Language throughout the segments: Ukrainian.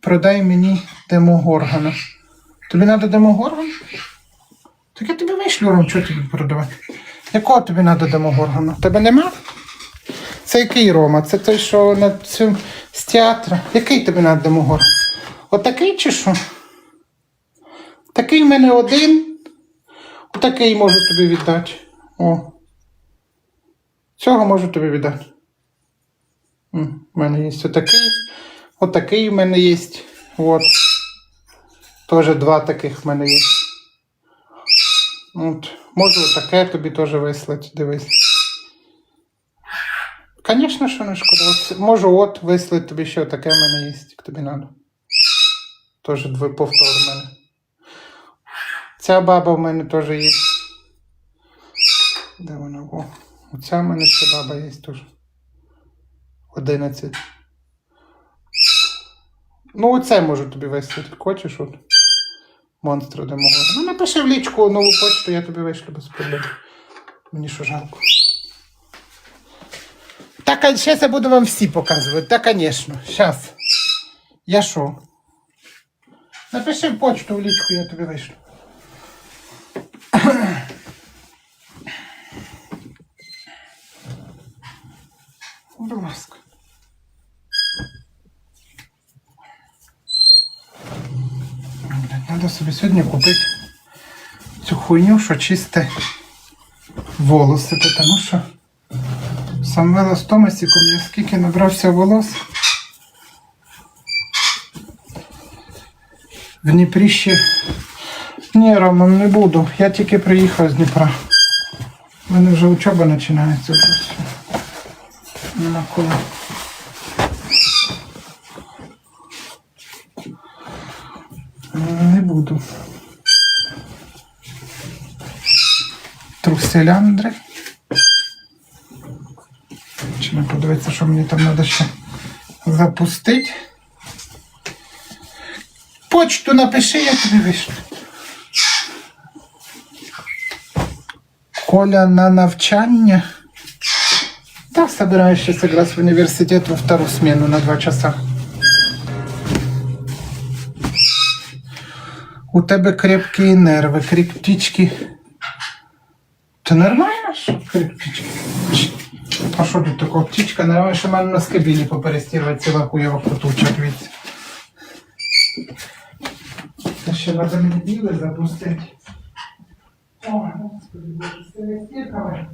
Продай мені демогоргона. Тобі треба демогоргон? Так я тобі вишлю, Ром, що тобі продавати? Якого тобі треба демогоргона? Тебе нема? Це який Рома? Це той, що на цю з театру. Який тобі треба демогоргон? Отакий чи що? Такий в мене один. Отакий можу тобі віддати. О. Цього можу тобі віддати. У мене є отакий. Отакий в мене є. От. Теж два таких в мене є. От. Можу таке тобі теж вислати, дивись. Звісно, що не шкода. От, можу от вислати тобі ще таке в мене є, як тобі треба. Теж повтор в мене. Ця баба в мене теж є. Де вона? О, оця в мене ще баба є теж. 11. Ну, оце можу тобі вислати. Хочеш от? Монстра де мого. Ну, напиши в лічку нову почту, я тобі вишлю без проблем. Мені що жалко. Так, а зараз я буду вам всі показувати. Так, звісно. Зараз. Я що? Напиши в почту в лічку, я тобі вишлю. Блядь, собі сьогодні купити цю хуйню, що чисте волоси, тому що сам велос Томасіком я скільки набрався волос. В Дніпрі ще. Ні, Роман, не буду. Я тільки приїхав з Дніпра. У мене вже учоба починається. Нема коли. Не буду. Труселяндри. Чи не подивитися, що мені там треба ще запустити. Почту напиши, я тобі вишлю. Коля на навчання. Да, собираюсь сейчас якраз в университет во вторую смену на два часа. У тебе крепкі нерви, кріп-птічки. Ти нормально? що Кріп-птічки? А що тут такого? Птічка, нормально, що мене носки білі поперестірувати, ціла хуєва крутуча, дивіться. Це ще треба мені біле запустити. О, господи, це не стікаве.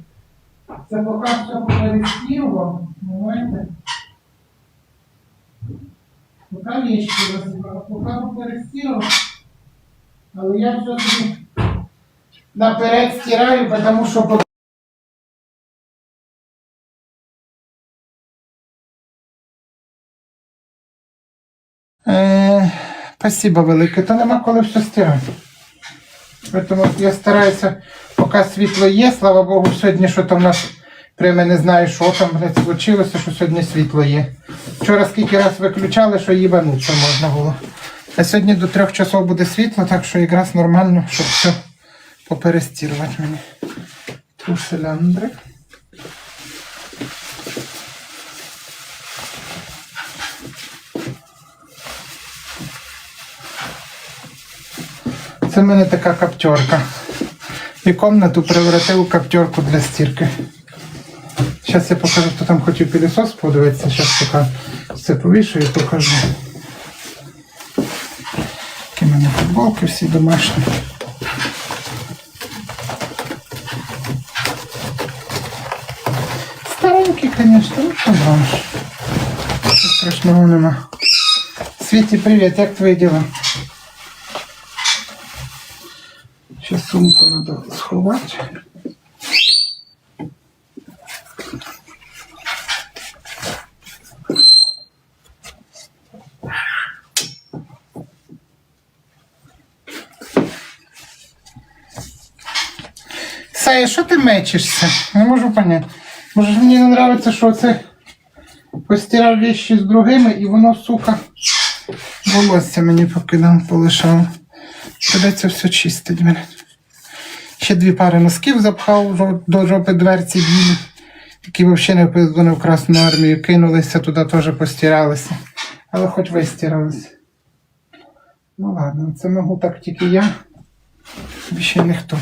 Це поки все поперестірував, знаєте? Поки вещи розібрав, поки поперестірував. Але я все-таки наперед стираю, тому що Е, спасибо велике, то нема коли все стирати. Тому я стараюся, поки світло є, слава Богу, сьогодні що то в нас прямо не знаю, що там блядь, случилося, що сьогодні світло є. Вчора скільки раз виключали, що їбануться можна було. А сьогодні до трьох часов буде світло, так що якраз нормально, щоб все поперестірувати мені. Труселяндри. Це в мене така каптерка. І комнату превратив у каптерку для стірки. Зараз я покажу, хто там хотів пилісос подивитися. Зараз поки все повішаю і покажу. мене футболки всі домашні. Старенькі, звісно, ну що зробиш. Нічого Страшного нема. Світі, привіт, як твої діла? Сейчас сумку надо сховать. Сая, що ти мечешся? Не можу поняти. Може мені не подобається, що це постирав вещи з другими і воно, сука, волосся мені покидав, полишав. Придеться все чистить, блядь. Ще дві пари носків запхав до жопи дверці білі, які взагалі не впиздуни в Красну армію, кинулися туди, теж постиралися. Але хоч вистиралась. Ну ладно, це можу так тільки я. Більше ніхто.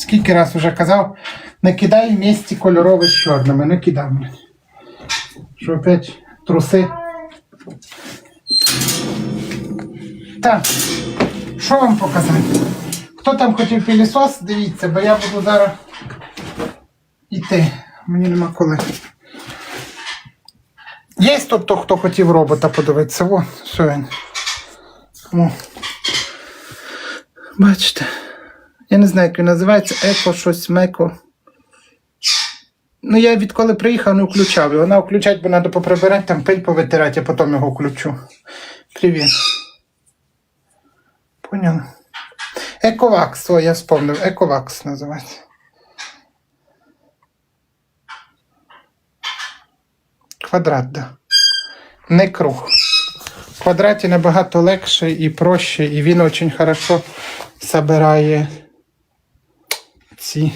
Скільки раз вже казав, не кидай в місті кольорове з чорними, не. Що опять труси. Так, що вам показати? Хто там хотів пилісос, дивіться, бо я буду зараз іти. Мені нема коли. Є тобто, хто хотів робота подивитися. О, все він. Бачите. Я не знаю, як він називається, еко щось меко. Ну, я відколи приїхав, не включав. його. Вона включать, бо треба поприбирати, там пиль повитирати, а потім його включу. Привіт. Понял. Ековакс, о, я вспомнив. Ековакс називається. Квадрат, да. Не круг. В квадраті набагато легше і проще, і він дуже хорошо собирає ці.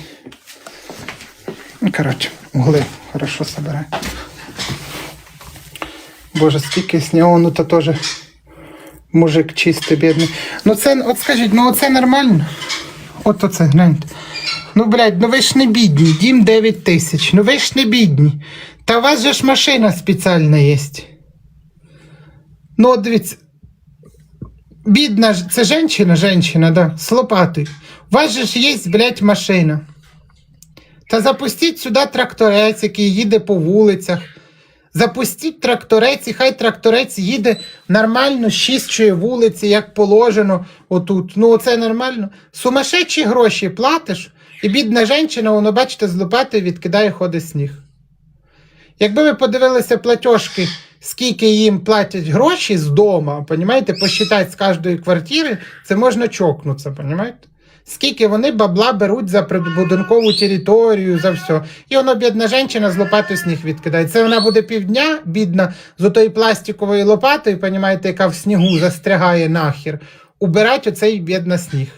Ну, коротше, угли хорошо собирає. Боже, скільки снігу, ну то теж мужик чистий, бідний. Ну це, от скажіть, ну оце нормально? От оце, гляньте. Ну, блядь, ну ви ж не бідні, дім 9 тисяч, ну ви ж не бідні. Та у вас же ж машина спеціальна є. Ну, от дивіться. Бідна, ж- це женщина, женщина, да, з лопатою. У вас же ж є, блядь, машина. Та запустіть сюди тракторець, який їде по вулицях. Запустіть тракторець, і хай тракторець їде нормально, чистої вулиці, як положено отут. Ну, це нормально. Сумасшедші гроші платиш, і бідна жінка, воно, бачите, з лопатою відкидає ходить сніг. Якби ви подивилися платіжки, скільки їм платять гроші з дому, посчитати з кожної квартири, це можна чокнутися, понімаєте? Скільки вони бабла беруть за прибудинкову територію, за все. І воно, бідна жінка, з лопатою сніг відкидає. Це вона буде півдня, бідна, з отої пластиковою лопатою, понімаєте, яка в снігу застрягає нахер, убирать оцей бідна сніг.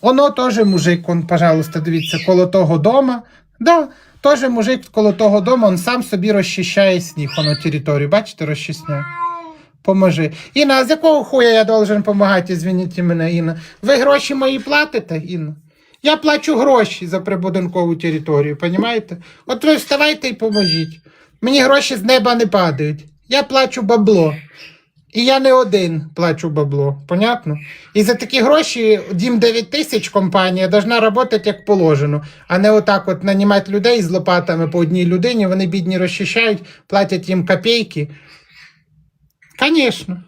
Оно теж мужик, он, пожалуйста, дивіться, коло того дома. Да, теж мужик коло того дома, он сам собі розчищає сніг, воно територію, бачите, розчисняє. Поможи. Інна, з якого хуя я должен допомагати, звініть мене, Інна? Ви гроші мої платите, Інна? Я плачу гроші за прибудинкову територію, понімаєте? От ви вставайте і поможіть. Мені гроші з неба не падають. Я плачу бабло. І я не один плачу бабло, понятно? І за такі гроші дім 9 тисяч компанія должна працювати як положено, а не отак от нанімати людей з лопатами по одній людині, вони бідні розчищають, платять їм копійки. Конечно.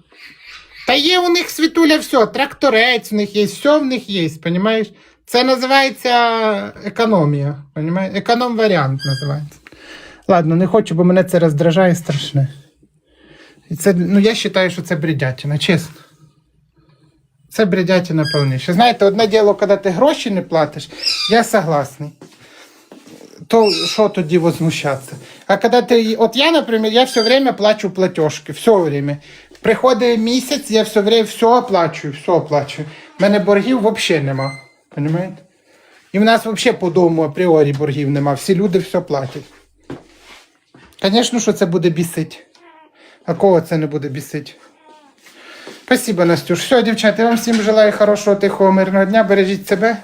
Та є у них світуля все, тракторець у них є, все в них є, понімаєш? Це називається економія. Понімаєш? Економ-варіант називається. Ладно, не хочу, бо мене це роздражає страшне. І це, ну, я вважаю, що це бредятина, чесно. Це бредятина повніше. Знаєте, одне діло, коли ти гроші не платиш, я согласний. То що тоді возмущатися? А коли ти. От я, наприклад, я все время плачу платежки, все время. Приходить місяць, я все время все оплачую, все оплачую. У мене боргів взагалі нема. Понимаєте? І в нас взагалі по дому апріорі боргів нема. Всі люди все платять. Звісно, що це буде бісить. А кого це не буде бісити? Спасибо, Настюш. Все, дівчата, я вам всім желаю хорошого, тихого, мирного дня. Бережіть себе.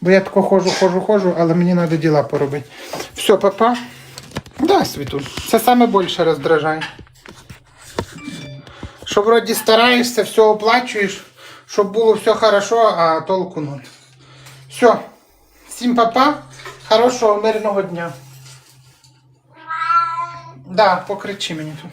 Бо я тако ходжу, ходжу, ходжу, але мені треба діла поробити. Все, папа. Да, світу. Це саме більше роздражає. Що вроді стараєшся, все оплачуєш, щоб було все хорошо, а толку нуль. Все. Всім папа. Хорошого, мирного дня. Да, покричи мені тут.